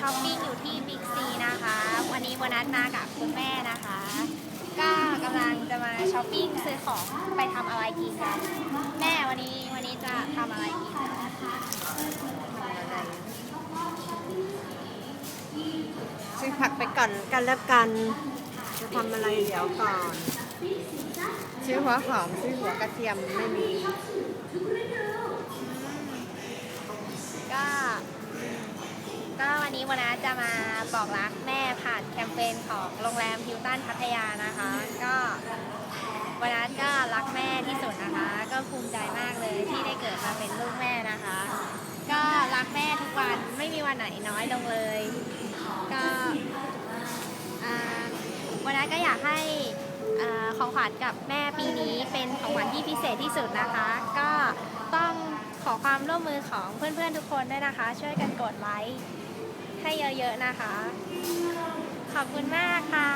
ช้อปปิ้งอยู่ที่บิ๊กซีนะคะ วันนี้วันนัดมากับคุณแม่นะคะ ก็กำลังจะมาช้อปปิ้งซื้อของไปทำอะไรกินกัน แม่วันนี้วันนี้จะทำอะไรกินซื้อผักไปก่อนกันแล้วกัน จะทำอะไรเดี๋ยวก่อน ซื้อหัวหอมซื้อหัวกระเทียมไม่มี ก็ก็ วันนี้วนนัดจะมาบอกรักแม่ผ่านแคมเปญของโรงแรมฮิลตันพัทยานะคะ ก็วนนัดก็รักแม่ที่สุดนะคะ ก็ภูมิใจมากเลยที่ได้เกิดมาเป็นลูกแม่นะคะ ก็รักแม่ทุกวันไม่มีวันไหนน้อยลงเลย ก็อ่าวันนั้นก็อยากให้ของขวัญกับแม่ปีนี้เป็นของขวัญที่พิเศษที่สุดนะคะ ก็ต้องขอความร่วมมือของเพื่อนๆทุกคนด้วยนะคะ ช่วยกันกดไลค์ เยอะๆนะคะ ขอบคุณมากค่ะ